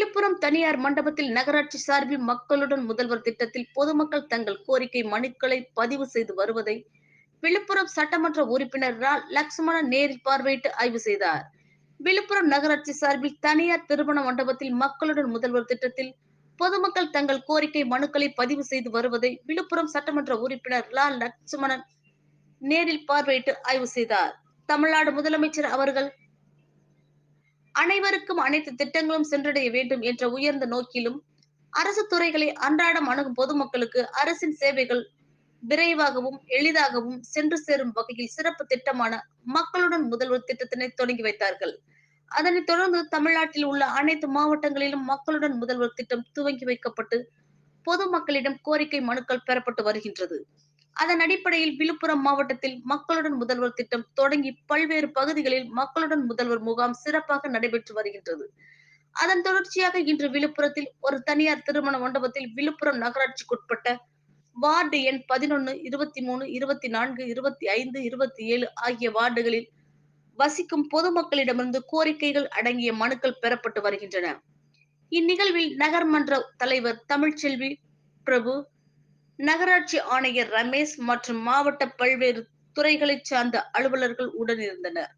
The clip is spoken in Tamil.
விழுப்புரம் தனியார் மண்டபத்தில் நகராட்சி சார்பில் மக்களுடன் முதல்வர் திட்டத்தில் பொதுமக்கள் தங்கள் கோரிக்கை மனுக்களை பதிவு செய்து வருவதை விழுப்புரம் சட்டமன்ற உறுப்பினர் ரா லக்ஷ்மணன் நேரில் பார்வையிட்டு ஆய்வு செய்தார். விழுப்புரம் நகராட்சி சார்பில் தனியார் திருமண மண்டபத்தில் மக்களுடன் முதல்வர் திட்டத்தில் பொதுமக்கள் தங்கள் கோரிக்கை மனுக்களை பதிவு செய்து வருவதை விழுப்புரம் சட்டமன்ற உறுப்பினர் லா லட்சுமணன் நேரில் பார்வையிட்டு ஆய்வு செய்தார். தமிழ்நாடு முதலமைச்சர் அவர்கள் அனைவருக்கும் அனைத்து திட்டங்களும் சென்றடைய வேண்டும் என்ற உயர்ந்த நோக்கிலும் அரசு துறைகளை அன்றாடம் அணுகும் பொதுமக்களுக்கு அரசின் சேவைகள் விரைவாகவும் எளிதாகவும் சென்று சேரும் வகையில் சிறப்பு திட்டமான மக்களுடன் முதல்வர் திட்டத்தினை தொடங்கி வைத்தார்கள். அதனைத் தொடர்ந்து தமிழ்நாட்டில் உள்ள அனைத்து மாவட்டங்களிலும் மக்களுடன் முதல்வர் திட்டம் துவங்கி வைக்கப்பட்டு பொதுமக்களிடம் கோரிக்கை மனுக்கள் பெறப்பட்டு வருகின்றது. அதன் அடிப்படையில் விழுப்புரம் மாவட்டத்தில் மக்களுடன் முதல்வர் திட்டம் தொடங்கி பல்வேறு பகுதிகளில் மக்களுடன் முதல்வர் முகாம் சிறப்பாக நடைபெற்று வருகின்றது. அதன் தொடர்ச்சியாக இன்று விழுப்புரத்தில் ஒரு தனியார் திருமண மண்டபத்தில் விழுப்புரம் நகராட்சிக்குட்பட்ட வார்டு எண் பதினொன்னு இருபத்தி மூணு இருபத்தி நான்கு இருபத்தி ஐந்து இருபத்தி ஏழு ஆகிய வார்டுகளில் வசிக்கும் பொதுமக்களிடமிருந்து கோரிக்கைகள் அடங்கிய மனுக்கள் பெறப்பட்டு வருகின்றன. இந்நிகழ்வில் நகர்மன்ற தலைவர் தமிழ்ச்செல்வி பிரபு நகராட்சி ஆணையர் ரமேஷ் மற்றும் மாவட்ட பல்வேறு துறைகளைச் சார்ந்த அலுவலர்கள் உடனிருந்தனர்